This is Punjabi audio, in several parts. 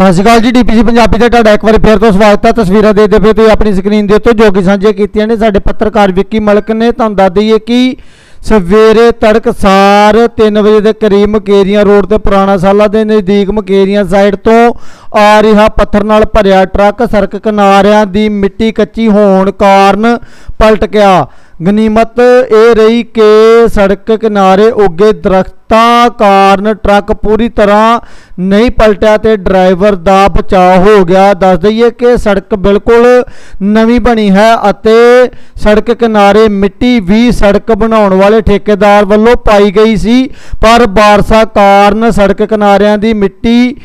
ਸਤਿ ਸ਼੍ਰੀ ਅਕਾਲ ਜੀ ਡੀਪੀਸੀ ਪੰਜਾਬੀ ਤੇ ਤੁਹਾਡਾ ਇੱਕ ਵਾਰੀ ਫੇਰ ਤੋਂ ਸਵਾਗਤ ਹੈ। ਤਸਵੀਰਾਂ ਦੇਖਦੇ ਪਏ ਤੁਸੀਂ ਆਪਣੀ ਸਕਰੀਨ ਦੇ ਉੱਤੇ ਜੋ ਕਿ ਸਾਂਝੀਆਂ ਕੀਤੀਆਂ ਨੇ। ਸਾਡੇ ਪੱਤਰਕਾਰ ਵਿੱਕੀ ਮਲਕ ਨੇ ਤੁਹਾਨੂੰ ਦੱਸ ਦਈਏ ਕਿ ਸਵੇਰੇ ਤੜਕਸਾਰ 3 ਵਜੇ ਦੇ ਕਰੀਬ ਮਕੇਰੀਆਂ ਰੋਡ ਤੇ ਪੁਰਾਣਾ ਸਾਲਾ ਦੇ ਨਜ਼ਦੀਕ ਮਕੇਰੀਆਂ ਸਾਈਡ ਤੋਂ ਆ ਰਿਹਾ ਪੱਥਰ ਨਾਲ ਭਰਿਆ ਟਰੱਕ। ਸੜਕ ਕਿਨਾਰਿਆਂ ਦੀ ਮਿੱਟੀ ਕੱਚੀ ਹੋਣ ਕਾਰਨ ਪਲਟ ਗਿਆ। ਗਨੀਮਤ ਇਹ ਰਹੀ ਕਿ ਸੜਕ ਕਿਨਾਰੇ ਉੱਗੇ ਦਰਖਤਾਂ ਕਾਰਨ ਟਰੱਕ ਪੂਰੀ ਤਰ੍ਹਾਂ ਨਹੀਂ ਪਲਟਿਆ ਤੇ ਡਰਾਈਵਰ ਦਾ ਬਚਾਅ ਹੋ ਗਿਆ। ਦੱਸ ਦਈਏ ਕਿ ਸੜਕ ਬਿਲਕੁਲ ਨਵੀਂ ਬਣੀ ਹੈ ਅਤੇ ਸੜਕ ਕਿਨਾਰੇ ਮਿੱਟੀ ਵੀ ਸੜਕ ਬਣਾਉਣ ਵਾਲੇ ਠੇਕੇਦਾਰ ਵੱਲੋਂ ਪਾਈ ਗਈ ਸੀ, ਪਰ ਬਾਰਸਾ ਕਾਰਨ ਸੜਕ ਕਿਨਾਰਿਆਂ ਦੀ ਮਿੱਟੀ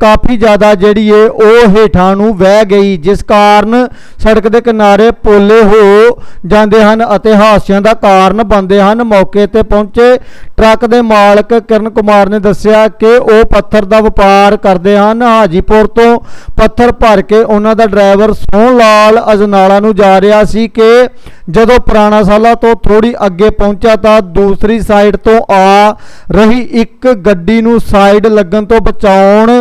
ਕਾਫੀ ਜ਼ਿਆਦਾ ਜਿਹੜੀ ਏ, ਉਹ ਹੇਠਾਂ ਨੂੰ ਵਹਿ ਗਈ, ਜਿਸ ਕਾਰਨ ਸੜਕ ਦੇ ਕਿਨਾਰੇ ਪੋਲੇ ਹੋ ਜਾਂਦੇ ਹਨ ਅਤੇ ਹਾਦਸਿਆਂ ਦਾ ਕਾਰਨ ਬਣਦੇ ਹਨ। ਮੌਕੇ ਤੇ ਪਹੁੰਚੇ ਟਰੱਕ ਦੇ ਮਾਲਕ ਕਿਰਨ ਕੁਮਾਰ ਨੇ ਦੱਸਿਆ ਕਿ ਉਹ ਪੱਥਰ ਦਾ ਵਪਾਰ ਕਰਦੇ ਹਨ। ਹਾਜੀਪੁਰ ਤੋਂ ਪੱਥਰ ਭਰ ਕੇ ਉਹਨਾਂ ਦਾ ਡਰਾਈਵਰ ਸੋਹਣ ਲਾਲ ਅਜਨਾਲਾ ਨੂੰ ਜਾ ਰਿਹਾ ਸੀ ਕਿ ਜਦੋਂ ਪੁਰਾਣਾ ਸਾਲਾ ਤੋਂ ਥੋੜੀ ਅੱਗੇ ਪਹੁੰਚਾ ਤਾਂ ਦੂਸਰੀ ਸਾਈਡ ਤੋਂ ਆ ਰਹੀ ਇੱਕ ਗੱਡੀ ਨੂੰ ਸਾਈਡ ਲੱਗਣ ਤੋਂ ਬਚਾਉਣ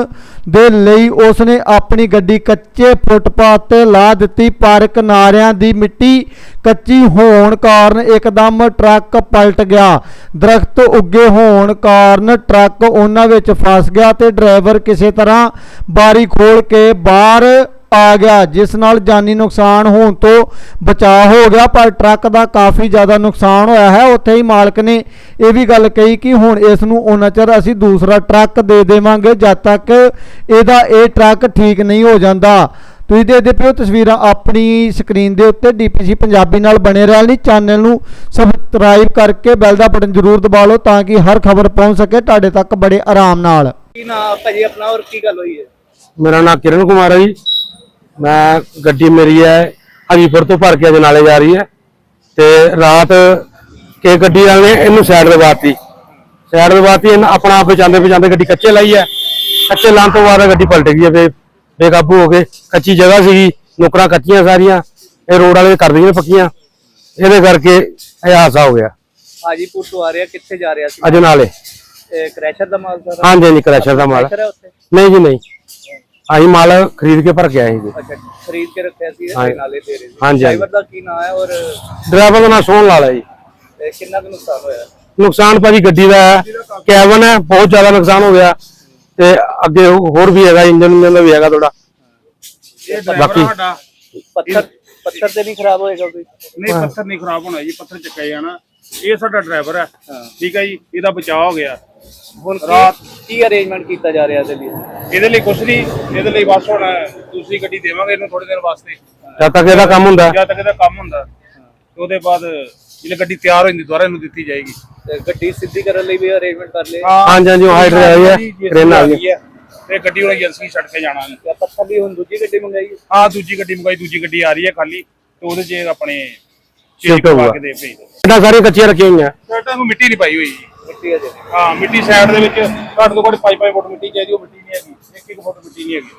ਦੇ ਲਈ ਉਸਨੇ ਆਪਣੀ ਗੱਡੀ ਕੱਚੇ ਫੁੱਟਪਾਥ ਤੇ ਲਾ ਦਿੱਤੀ। ਪਰ ਕਿਨਾਰਿਆਂ ਦੀ ਮਿੱਟੀ ਕੱਚੀ ਹੋਣ ਕਾਰਨ ਇੱਕਦਮ ਟਰੱਕ ਪਲਟ ਗਿਆ। ਦਰਖਤ ਉੱਗੇ ਹੋਣ ਕਾਰਨ ਟਰੱਕ ਉਹਨਾਂ ਵਿੱਚ ਫਸ ਗਿਆ ਤੇ ਡਰਾਈਵਰ ਕਿਸੇ ਤਰ੍ਹਾਂ ਬਾਰੀ ਖੋਲ ਕੇ ਬਾਹਰ ਆ ਗਿਆ ਜਿਸ ਨਾਲ ਜਾਨੀ ਨੁਕਸਾਨ ਹੋਣ ਤੋਂ ਬਚਾਅ ਹੋ ਗਿਆ ਪਰ ਟਰੱਕ ਦਾ ਕਾਫੀ ਜ਼ਿਆਦਾ ਨੁਕਸਾਨ ਹੋਇਆ ਹੈ। ਉੱਥੇ ਹੀ ਮਾਲਕ ਨੇ ਇਹ ਵੀ ਗੱਲ ਕਹੀ ਕਿ ਹੁਣ ਇਸ ਨੂੰ ਉਹਨਾਂ ਚਿਰ ਅਸੀਂ ਦੂਸਰਾ ਟਰੱਕ ਦੇ ਦੇਵਾਂਗੇ ਜਦ ਤੱਕ ਇਹਦਾ ਇਹ ਟਰੱਕ ਠੀਕ ਨਹੀਂ ਹੋ ਜਾਂਦਾ। ਤੁਸੀਂ ਦੇਖਦੇ ਪਿਓ ਤਸਵੀਰਾਂ ਆਪਣੀ ਸਕਰੀਨ ਦੇ ਉੱਤੇ ਡੀਪੀਸੀ ਪੰਜਾਬੀ ਨਾਲ ਬਣੇ ਰਹਿਣ ਲਈ ਚੈਨਲ ਨੂੰ ਸਬਸਕ੍ਰਾਈਬ ਕਰਕੇ ਬੈਲ ਦਾ ਬਟਨ ਜ਼ਰੂਰ ਦਬਾ ਲਓ ਤਾਂ ਕਿ ਹਰ ਖਬਰ ਪਹੁੰਚ ਸਕੇ ਤੁਹਾਡੇ ਤੱਕ ਬੜੇ ਆਰਾਮ ਨਾਲ। ਕੀ ਨਾ ਭਾਜੀ ਆਪਣਾ ਔਰ ਕੀ ਗੱਲ ਹੋਈ ਹੈ? ਮੇਰਾ ਨਾਮ ਕਿਰਨ ਕੁਮਾਰ ਹੈ ਜੀ। ਮੈਂ ਗੱਡੀ ਮੇਰੀ ਹੈ ਹਰੀਪੁਰ ਤੋਂ ਭਰ ਕੇ ਅਜਨਾਲੇ ਜਾ ਰਹੀ ਹੈ ਤੇ ਰਾਤ ਕੇ ਗੱਡੀ ਵਾਲੇ ਨੇ ਇਹਨੂੰ ਸਾਈਡ ਦਬਾਤੀ ਸਾਈਡ ਦਬਾਤੀ ਇਹਨੇ ਆਪਣਾ ਆਪ ਬਚਾਉਂਦੇ ਬਚਾਉਂਦੇ ਗੱਡੀ ਕੱਚੇ ਲਾਈ ਹੈ। ਕੱਚੇ ਲਾਉਣ ਤੋਂ ਬਾਅਦ ਗੱਡੀ ਪਲਟ ਗਈ ਹੈ ਬੇ ਬੇਕਾਬੂ ਹੋ ਕੇ। ਕੱਚੀ ਜਗ੍ਹਾ ਸੀਗੀ ਨੁਕਰਾਂ ਕੱਚੀਆਂ ਸਾਰੀਆਂ ਇਹ ਰੋਡ ਵਾਲੇ ਕਰ ਦਈਆਂ ਪੱਕੀਆਂ। ਇਹਦੇ ਕਰਕੇ ਇਹ ਹਾਦਸਾ ਹੋ ਗਿਆ। ਹਾਜੀਪੁਰ ਤੋਂ ਆ ਰਿਹਾ ਕਿੱਥੇ ਜਾ ਰਿਹਾ ਸੀ? ਅਜਨਾਲੇ ਇਹ ਕ੍ਰੈਸ਼ਰ ਦਾ ਮਾਲ ਸਾਰਾ? ਹਾਂਜੀ ਹਾਂਜੀ ਕ੍ਰੈਸ਼ਰ ਦਾ ਮਾਲ। ਨਹੀਂ ਜੀ ਨਹੀਂ। ਅਸੀਂ ਮਾਲ ਖਰੀਦ ਕੇ ਭਰ ਕੇ ਆਏ ਜੀ ਅੱਛਾ ਖਰੀਦ ਕੇ ਰੱਖਿਆ ਸੀ। ਇਹ ਨਾਲੇ ਦੇ ਰਹੇ ਸੀ ਹਾਂਜੀ, ਹਾਂਜੀ। ਡਰਾਈਵਰ ਦਾ ਕੀ ਨਾਮ ਹੈ ਔਰ ਡਰਾਈਵਰ ਦਾ ਨਾਮ ਸੋਹਣ ਲਾਲ ਹੈ ਜੀ। ਇਹ ਕਿੰਨਾ ਕੁ ਨੁਕਸਾਨ ਹੋਇਆ? ਨੁਕਸਾਨ ਭਾਜੀ ਗੱਡੀ ਦਾ ਹੈ ਕੈਬਨ ਹੈ ਬਹੁਤ ਜ਼ਿਆਦਾ ਨੁਕਸਾਨ ਹੋ ਗਿਆ। ਤੇ ਅੱਗੇ ਹੋਰ ਵੀ ਹੈਗਾ ਇੰਜਨ ਇੰਜਨ ਦਾ ਵੀ ਹੈਗਾ ਥੋੜਾ ਬਾਕੀ ਪੱਥਰ ਪੱਥਰ ਤੇ ਨਹੀਂ ਖਰਾਬ ਹੋਏਗਾ ਕੋਈ? ਨਹੀਂ ਪੱਥਰ ਨਹੀਂ ਖਰਾਬ ਹੋਣਾ ਜੀ ਪੱਥਰ ਚੱਕਿਆ ਜਾਣਾ। ਇਹ ਸਾਡਾ ਡਰਾਈਵਰ ਹੈ। ਠੀਕ ਹੈ ਜੀ ਇਹਦਾ ਬਚਾਅ ਹੋ ਗਿਆ। ਹੁਣ ਰਾਤ- ਕੀ ਅਰੇਂਜਮੈਂਟ ਕੀਤਾ ਜਾ ਰਿਹਾ ਇਹਦੇ ਲਈ? ਇਹਦੇ ਲਈ ਕੁਛ ਨਹੀਂ ਇਹਦੇ ਲਈ ਬਸ ਹੁਣ ਦੂਸਰੀ ਗੱਡੀ ਦੇਵਾਂਗੇ ਇਹਨੂੰ ਥੋੜੇ ਦਿਨ ਵਾਸਤੇ। ਜਦ ਤੱਕ ਇਹਦਾ ਕੰਮ ਹੁੰਦਾ। ਜਦ ਤੱਕ ਇਹਦਾ ਕੰਮ ਹੁੰਦਾ। ਤੇ ਉਹਦੇ ਬਾਅਦ ਜਿਹੜੇ ਗੱਡੀ ਤਿਆਰ ਹੋ ਜਾਂਦੀ ਦੁਬਾਰਾ ਇਹਨੂੰ ਦਿੱਤੀ ਜਾਏਗੀ। ਤੇ ਗੱਡੀ ਸਿੱਧੀ ਕਰਨ ਲਈ ਵੀ ਅਰੇਂਜਮੈਂਟ ਕਰ ਲਏ ਹਾਂਜੀ ਹਾਂਜੀ ਉਹ ਹਾਈਡਰ ਆਈ ਹੈ ਟ੍ਰੇਨ ਆ ਗਈ ਹੈ ਤੇ ਗੱਡੀ ਹੁਣ ਏਜੰਸੀ ਛੱਡ ਕੇ ਜਾਣਾ ਜਾਂ। ਪੱਥਰ ਦੀ ਹੁਣ ਦੂਜੀ ਗੱਡੀ ਮੰਗਾਈ ਹੈ? ਹਾਂ ਦੂਜੀ ਗੱਡੀ ਮੰਗਾਈ ਦੂਜੀ ਗੱਡੀ ਆ ਰਹੀ ਹੈ ਖਾਲੀ ਤੇ ਉਹਦੇ 'ਚ ਆਪਣੇ ਪਾ ਹੋਊਗਾ। ਕੇ ਦੇ ਭੇਜ ਦਿਓ। ਇਹਦਾ ਸਾਰੀਆਂ ਕੱਚੀਆਂ ਰੱਖੀਆਂ ਹੋਈਆਂ। ਸਾਡਾ ਨੂੰ ਮਿੱਟੀ ਨਹੀਂ ਪਾਈ ਹੋਈ ਜੀ ਹੈ ਅਜੇ ਹਾਂ, ਮਿੱਟੀ ਸਾਈਡ ਦੇ ਵਿੱਚ ਘੱਟ ਤੋਂ ਘੱਟ 5-5 ਫੁੱਟ ਮਿੱਟੀ ਚਾਹੀਦੀ, ਉਹ ਮਿੱਟੀ ਨਹੀਂ ਹੈਗੀ 1-1 ਫੁੱਟ ਮਿੱਟੀ ਨਹੀਂ ਹੈਗੀ।